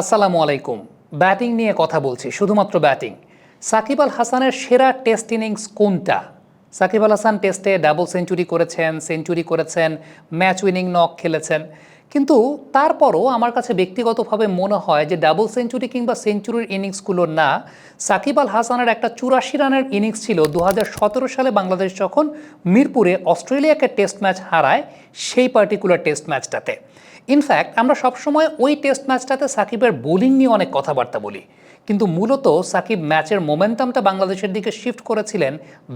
আসসালামু আলাইকুম। ব্যাটিং নিয়ে কথা বলছি, শুধুমাত্র ব্যাটিং। সাকিব আল হাসানের সেরা টেস্ট ইনিংস কোনটা? সাকিব আল হাসান টেস্টে ডাবল সেঞ্চুরি করেছেন সেঞ্চুরি করেছেন, ম্যাচ উইনিং নক খেলেছেন। কিন্তু তারপরও আমার কাছে ব্যক্তিগতভাবে মনে হয় যে ডাবল সেঞ্চুরি কিংবা সেঞ্চুরির ইনিংসগুলো না, সাকিব আল হাসানের একটা চুরাশি রানের ইনিংস ছিল দু হাজার সতেরো সালে বাংলাদেশ যখন মিরপুরে অস্ট্রেলিয়াকে টেস্ট ম্যাচ হারায়, সেই পার্টিকুলার টেস্ট ম্যাচটাতে। ইনফ্যাক্ট আমরা সবসময় ওই টেস্ট ম্যাচটাতে সাকিবের বোলিং নিয়ে অনেক কথাবার্তা বলি। কিন্তু মূলত সাকিব ম্যাচের মোমেন্টামটা বাংলাদেশের দিকে শিফট করেছিলেন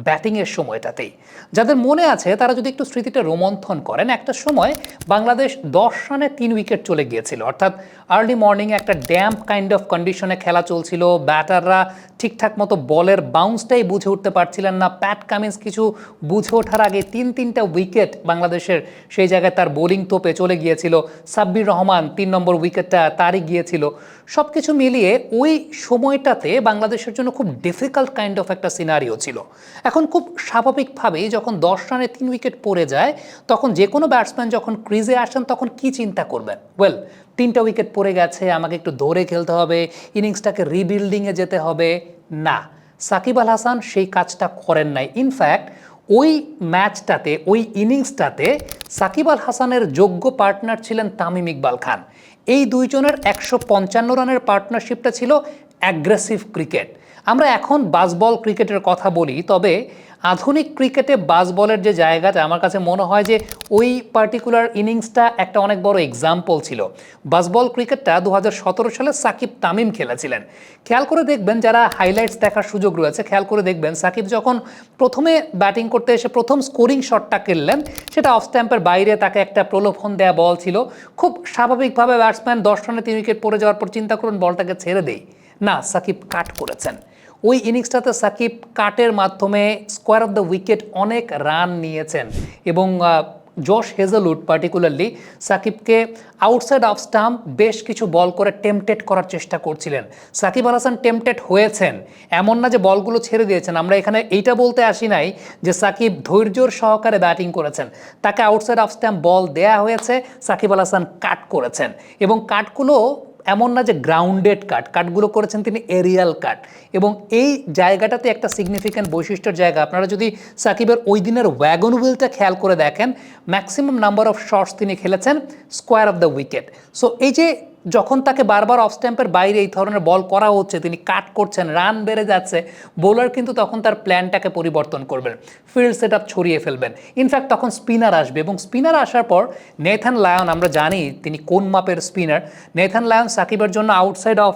ব্যাটিংয়ের সময়টাতেই। যাদের মনে আছে, তারা যদি একটু স্মৃতিটা রোমন্থন করেন, একটা সময় বাংলাদেশ দশ রানে তিন উইকেট চলে গিয়েছিল। অর্থাৎ আর্লি মর্নিংয়ে একটা ড্যাম্প কাইন্ড অফ কন্ডিশনে খেলা চলছিল ব্যাটাররা ঠিকঠাক মতো বলের বাউন্সটাই বুঝে উঠতে পারছিলেন না। প্যাট কামিন্স কিছু বুঝে ওঠার আগে তিন তিনটা উইকেট বাংলাদেশের সেই জায়গায় তার বোলিং তোপে চলে গিয়েছিল। সাব্বির রহমান তিন নম্বর উইকেটটা তারই গিয়েছিল। সব কিছু মিলিয়ে ওই সময়টাতে বাংলাদেশের জন্য খুব ডিফিকাল্ট কাইন্ড অফ একটা সিনারিও ছিল। এখন খুব স্বাভাবিকভাবেই যখন দশ রানে তিন উইকেট পড়ে যায়, তখন যে কোনো ব্যাটসম্যান যখন ক্রিজে আসেন, তখন কি চিন্তা করবেন? ওয়েল তিনটা উইকেট পড়ে গেছে, আমাকে একটু দৌড়ে খেলতে হবে ইনিংসটাকে রিবিল্ডিংয়ে যেতে হবে। না, সাকিব আল হাসান সেই কাজটা করেন নাই। ইনফ্যাক্ট ওই ম্যাচটাতে ওই ইনিংসটাতে সাকিব আল হাসানের যোগ্য পার্টনার ছিলেন তামিম ইকবাল খান। এই দুইজনের একশো পঞ্চান্ন রানের পার্টনারশিপটা ছিল অ্যাগ্রেসিভ ক্রিকেট আমরা এখন বাসবল ক্রিকেটের কথা বলি, তবে আধুনিক ক্রিকেটে বাসবলের যে জায়গাটা, আমার কাছে মনে হয় যে ওই পার্টিকুলার ইনিংসটা একটা অনেক বড় এক্সাম্পল ছিল। বাসবল ক্রিকেটটা দু হাজার সতেরো সালে সাকিব তামিম খেলেছিলেন। খেয়াল করে দেখবেন যারা হাইলাইটস দেখার সুযোগ রয়েছে, খেয়াল করে দেখবেন সাকিব যখন প্রথমে ব্যাটিং করতে এসে প্রথম স্কোরিং শটটা খেললেন, সেটা অফ স্ট্যাম্পের বাইরে তাকে একটা প্রলোভন দেয়া বল ছিল। খুব স্বাভাবিকভাবে ব্যাটসম্যান দশ রানে তিন উইকেট পড়ে যাওয়ার পর চিন্তা করুন বলটাকে ছেড়ে দেই। না, সাকিব কাট করেছেন। ওই ইনিংসটাতে সাকিব কাটের মাধ্যমে স্কোয়ার অফ দ্য উইকেট অনেক রান নিয়েছেন এবং জশ হেজেলউড পার্টিকুলারলি সাকিবকে আউটসাইড অফ স্টাম্প বেশ কিছু বল করে টেম্পটেড করার চেষ্টা করছিলেন। সাকিব আল হাসান টেম্পটেড হয়েছেন। এমন না যে বলগুলো ছেড়ে দিয়েছেন। আমরা এখানে এইটা বলতে আসি নাই যে সাকিব ধৈর্যর সহকারে ব্যাটিং করেছেন। তাকে আউটসাইড অফ স্টাম্প বল দেয়া হয়েছে, সাকিব আল হাসান কাট করেছেন। এবং কাটগুলো এমন না যে গ্রাউন্ডেড কাট কাটগুলো করেছেন তিনি এরিয়াল কাট এবং এই জায়গাটাতে একটা সিগনিফিক্যান্ট বৈশিষ্ট্যের জায়গা, আপনারা যদি সাকিবের ওই দিনের ওয়াগন হুইলটা খেয়াল করে দেখেন ম্যাক্সিমাম নাম্বার অফ শটস তিনি খেলেছেন square off the wicket so এই যে যখন তাকে বারবার অফ স্ট্যাম্পের বাইরে এই ধরনের বল করা হচ্ছে, তিনি কাট করছেন রান বেড়ে যাচ্ছে বোলার কিন্তু তখন তার প্ল্যানটাকে পরিবর্তন করবেন ফিল্ড সেট আপ ছড়িয়ে ফেলবেন। ইনফ্যাক্ট তখন স্পিনার আসবে এবং স্পিনার আসার পর নেথান লায়ন আমরা জানি তিনি কোন মাপের স্পিনার নেথান লায়ন সাকিবের জন্য আউটসাইড অফ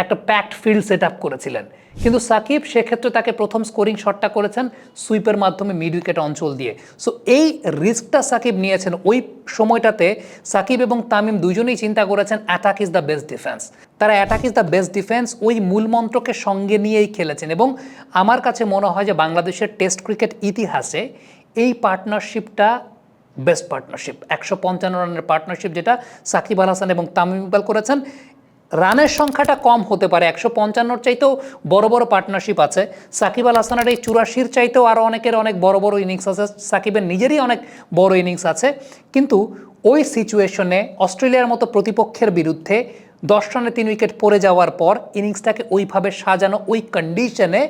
একটা প্যাকড ফিল্ড সেট আপ করেছিলেন। কিন্তু সাকিব সেক্ষেত্রে তাকে প্রথম স্কোরিং শটটা করেছেন সুইপের মাধ্যমে মিড উইকেট অঞ্চল দিয়ে। সো এই রিস্কটা সাকিব নিয়েছেন ওই সময়টাতে সাকিব এবং তামিম দুজনেই চিন্তা করেছেন attack is the best defence তারা attack is the best defence ওই মূল মন্ত্রকে সঙ্গে নিয়েই খেলেছেন এবং আমার কাছে মনে হয় যে বাংলাদেশের টেস্ট ক্রিকেট ইতিহাসে এই পার্টনারশিপটা বেস্ট পার্টনারশিপ একশো পঞ্চান্ন রানের পার্টনারশিপ যেটা সাকিব আল হাসান এবং তামিম ইকবাল করেছেন। রানের সংখ্যাটা কম হতে পারে, একশো পঞ্চান্নর চাইতেও বড় বড় পার্টনারশিপ আছে। সাকিব আল হাসানের এই চুরাশির চাইতেও আরও অনেকের অনেক বড় বড় ইনিংস আছে, সাকিবের নিজেরই অনেক বড় ইনিংস আছে। কিন্তু ওই সিচুয়েশনে অস্ট্রেলিয়ার মতো প্রতিপক্ষের বিরুদ্ধে দশ রানে তিন উইকেট পড়ে যাওয়ার পর ইনিংসটাকে ওইভাবে সাজানো, ওই কন্ডিশনে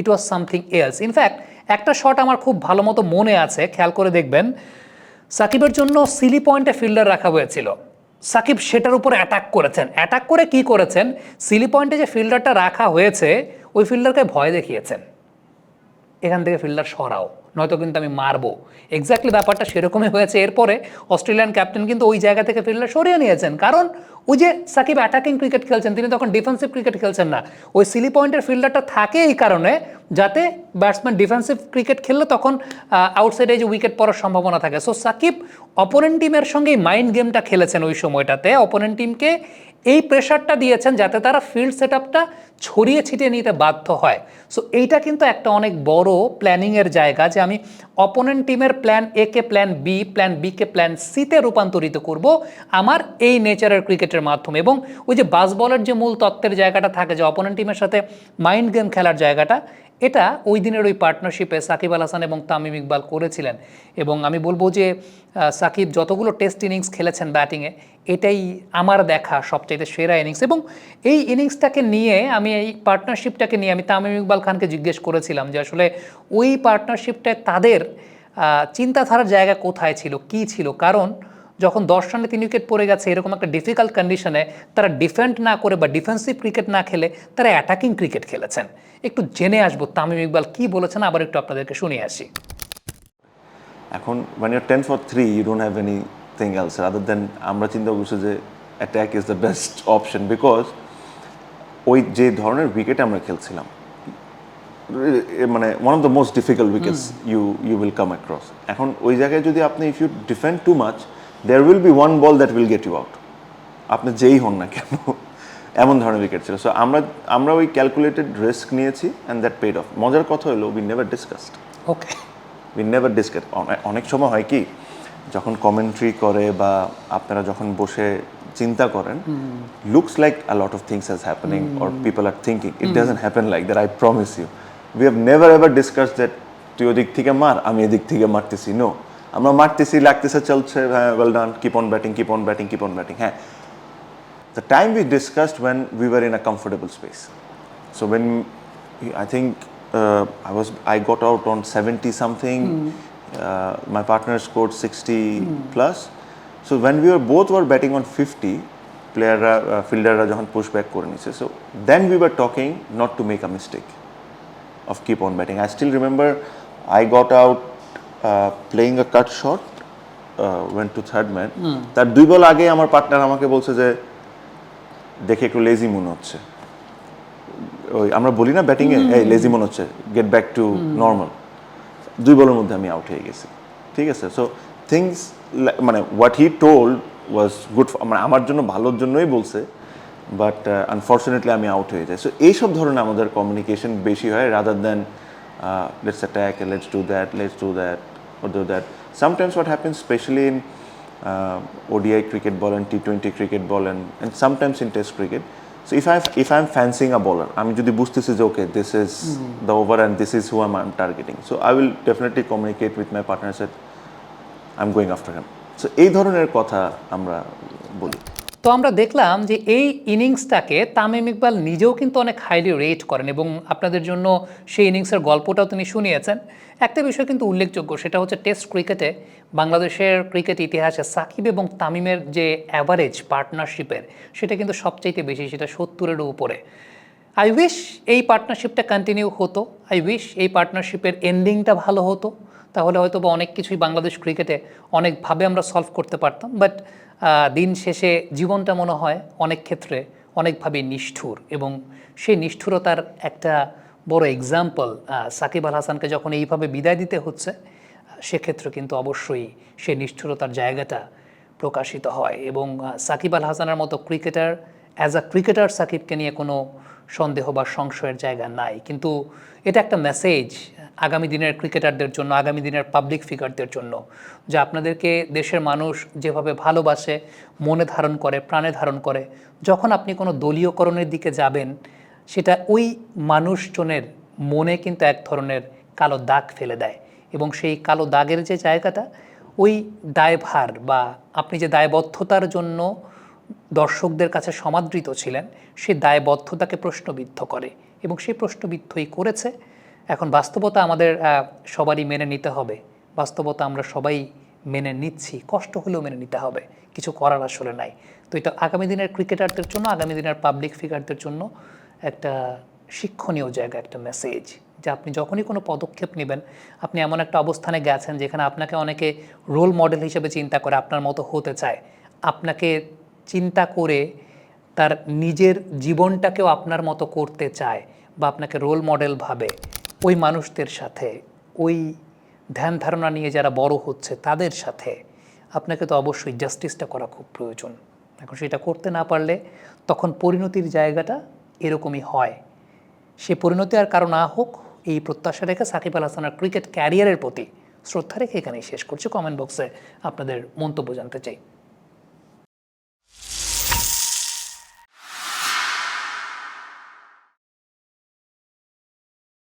it was something else in fact একটা শট আমার খুব ভালো মতো মনে আছে, খেয়াল করে দেখবেন। সাকিবের জন্য সিলি পয়েন্টে ফিল্ডার রাখা হয়েছিল। সাকিব সেটার উপর অ্যাটাক করেছেন। অ্যাটাক করে কি করেছেন? সিলি পয়েন্টে যে ফিল্ডারটা রাখা হয়েছে, ওই ফিল্ডারকে ভয় দেখিয়েছেন। এখান থেকে ফিল্ডার সরাও। নয়তো কিন্তু আমি মারবো। এক্স্যাক্টলি ব্যাপারটা সেরকমই হয়েছে। এরপরে অস্ট্রেলিয়ান ক্যাপ্টেন কিন্তু ওই জায়গা থেকে ফিল্ডার সরিয়ে নিয়েছেন। কারণ ওই যে সাকিব অ্যাটাকিং ক্রিকেট খেলছেন, তিনি তখন ডিফেন্সিভ ক্রিকেট খেলছেন না। ওই সিলি পয়েন্টের ফিল্ডারটা থাকে এই কারণে যাতে ব্যাটসম্যান ডিফেন্সিভ ক্রিকেট খেললে তখন আউটসাইডে যে উইকেট পড়ার সম্ভাবনা থাকে। সো সাকিব অপোনেন্ট টিমের সঙ্গে মাইন্ড গেমটা খেলেছেন ওই সময়টাতে। অপোনেন্ট টিমকে এই প্রেশারটা দিয়েছেন যাতে তারা ফিল্ড সেট আপটা ছড়িয়ে ছিটিয়ে নিতে বাধ্য হয়। সো এইটা কিন্তু একটা অনেক বড় প্ল্যানিংয়ের জায়গা যে আমি অপোনেন্ট টিমের প্ল্যান এ কে প্ল্যান বি প্ল্যান বি কে প্ল্যান সিতে রূপান্তরিত করব আমার এই নেচারের ক্রিকেটের মাধ্যমে। এবং ওই যে বাস বলের যে মূল তত্ত্বের জায়গাটা থাকে যে অপোনেন্ট টিমের সাথে মাইন্ড গেম খেলার জায়গাটা এটা ওই দিনের ওই পার্টনারশিপে সাকিব আল হাসান এবং তামিম ইকবাল করেছিলেন। এবং আমি বলব যে সাকিব যতগুলো টেস্ট ইনিংস খেলেছেন ব্যাটিংয়ে এটাই আমার দেখা সবচাইতে সেরা ইনিংস এবং এই ইনিংসটাকে নিয়ে আমি এই পার্টনারশিপটাকে নিয়ে আমি তামিম ইকবাল খানকে জিজ্ঞেস করেছিলাম যে, আসলে ওই পার্টনারশিপটায় তাদের চিন্তাধারার জায়গা কোথায় ছিল, কি ছিল? কারণ যখন দশ রানে তিন উইকেট পড়ে গেছে এরকম একটা ডিফিকাল্ট কন্ডিশনে তারা ডিফেন্ড না করে বা ডিফেন্সিভ ক্রিকেট না খেলে তারা অ্যাটাকিং ক্রিকেট খেলেছেন। একটু জেনে আসব তামিম ইকবাল কি বলেছেন আবার একটু আপনাদেরকে শুনিয়ে আসি। এখন when you're 10 for 3 you don't have anything else rather than আমরা চিন্তা করছি যে attack is the best option because ওই যে ধরনের উইকেট আমরা খেলছিলাম মানে one of the most difficult wickets you you will come across এখন ওই জায়গায় যদি আপনি if you defend too much there will be one ball that will get you out আপনি যেই হন না কেন এমন ধরনের উইকেট ছিল। সো আমরা আমরা ওই ক্যালকুলেটেড রিস্ক নিয়েছি অ্যান্ড দ্যাট পেড অফ মজার কথা হলো we never discussed okay we never discuss অনেক সময় হয় কি যখন কমেন্ট্রি করে বা আপনারা যখন বসে চিন্তা করেন looks like a lot of things has happening or people are thinking it doesn't happen like that I promise you we have never ever discuss that তুই ওদিক থেকে মার আমি এদিক থেকে মারতেছি। নো আমরা মারতেছি লাগতেছে চলছে হ্যাঁ well done keep on batting keep on batting keep on batting হ্যাঁ the time we discussed when we were in a comfortable space. So when I think uh, I was I got out on 70 something, uh, my partner scored 60 plus. So when we were both were betting on 50, প্লেয়াররা ফিল্ডাররা যখন push back করে নিছে so then we were talking not to make a mistake of keep on betting. I still remember I got out uh, playing a cut shot, uh, went to third man. তার দুই বল আগে আমার partner আমাকে বলছে যে দেখে একটু lazy মনে হচ্ছে। ওই আমরা বলি না ব্যাটিংয়ে এই লেজি মনে হচ্ছে গেট ব্যাক টু নর্মাল দুই বলের মধ্যে আমি আউট হয়ে গেছি। ঠিক আছে? সো থিংস মানে what he told was good মানে আমার জন্য ভালোর জন্যই বলছে বাট আনফর্চুনেটলি আমি আউট হয়ে যাই। সো এইসব ধরনের আমাদের কমিউনিকেশন বেশি হয় rather than let's attack let's do that let's do that or do that. Sometimes what happens, especially in uh, ODI cricket ball and T20 cricket ball and, and sometimes in Test cricket. So if I if I'm fancying a bowler, আমি যদি বুঝতেছি যে okay, this is mm -hmm. the over and this is who I'm, I'm targeting. So I will definitely communicate with my partner that I'm going after him. So এই ধরনের কথা আমরা বলি তো আমরা দেখলাম যে এই ইনিংসটাকে তামিম ইকবাল নিজেও কিন্তু অনেক হাইলি রেট করেন এবং আপনাদের জন্য সেই ইনিংসের গল্পটাও তিনি শুনিয়েছেন। একটা বিষয় কিন্তু উল্লেখযোগ্য, সেটা হচ্ছে টেস্ট ক্রিকেটে বাংলাদেশের ক্রিকেট ইতিহাসে সাকিব এবং তামিমের যে অ্যাভারেজ পার্টনারশিপের সেটা কিন্তু সবচাইতে বেশি, সেটা সত্তরেরও উপরে। আই উইশ এই পার্টনারশিপটা কন্টিনিউ হতো। আই উইশ এই পার্টনারশিপের এন্ডিংটা ভালো হতো। তাহলে হয়তো বা অনেক কিছুই বাংলাদেশ ক্রিকেটে অনেকভাবে আমরা সলভ করতে পারতাম। বাট দিন শেষে জীবনটা মনে হয় অনেক ক্ষেত্রে অনেকভাবে নিষ্ঠুর এবং সেই নিষ্ঠুরতার একটা বড় এক্সাম্পল সাকিব আল হাসানকে যখন এইভাবে বিদায় দিতে হচ্ছে সেক্ষেত্রে কিন্তু অবশ্যই সেই নিষ্ঠুরতার জায়গাটা প্রকাশিত হয় এবং সাকিব আল হাসানের মতো ক্রিকেটার অ্যাজ আ ক্রিকেটার সাকিবকে নিয়ে কোনো সন্দেহ বা সংশয়ের জায়গা নাই। কিন্তু এটা একটা মেসেজ আগামী দিনের ক্রিকেটারদের জন্য, আগামী দিনের পাবলিক ফিগারদের জন্য, যে আপনাদেরকে দেশের মানুষ যেভাবে ভালোবাসে, মনে ধারণ করে, প্রাণে ধারণ করে, যখন আপনি কোনো দলীয়করণের দিকে যাবেন, সেটা ওই মানুষজনের মনে কিন্তু এক ধরনের কালো দাগ ফেলে দেয়। এবং সেই কালো দাগের যে জায়গাটা, ওই দায়ভার বা আপনি যে দায়বদ্ধতার জন্য দর্শকদের কাছে সমাদৃত ছিলেন সেই দায়বদ্ধতাকে প্রশ্নবিদ্ধ করে। এবং সেই প্রশ্নবিদ্ধই করেছে এখন বাস্তবতা আমাদের সবারই মেনে নিতে হবে। বাস্তবতা আমরা সবাই মেনে নিচ্ছি, কষ্ট হলেও মেনে নিতে হবে। কিছু করার আসলে নাই। তো এটা আগামী দিনের ক্রিকেটারদের জন্য, আগামী দিনের পাবলিক ফিগারদের জন্য একটা শিক্ষণীয় জায়গা, একটা মেসেজ যে আপনি যখনই কোনো পদক্ষেপ নেবেন, আপনি এমন একটা অবস্থানে গেছেন যেখানে আপনাকে অনেকে রোল মডেল হিসেবে চিন্তা করে আপনার মতো হতে চায়। আপনাকে চিন্তা করে তার নিজের জীবনটাকেও আপনার মতো করতে চায় বা আপনাকে রোল মডেল ভাবে। ওই মানুষদের সাথে, ওই ধ্যান ধারণা নিয়ে যারা বড় হচ্ছে তাদের সাথে আপনাকে তো অবশ্যই জাস্টিসটা করা খুব প্রয়োজন। এখন সেটা করতে না পারলে তখন পরিণতির জায়গাটা এরকমই হয়। সে পরিণতি আর কারও না হোক, এই প্রত্যাশা রেখে সাকিব আল হাসানের ক্রিকেট ক্যারিয়ারের প্রতি শ্রদ্ধা রেখে এখানেই শেষ করছি। কমেন্ট বক্সে আপনাদের মন্তব্য জানতে চাই।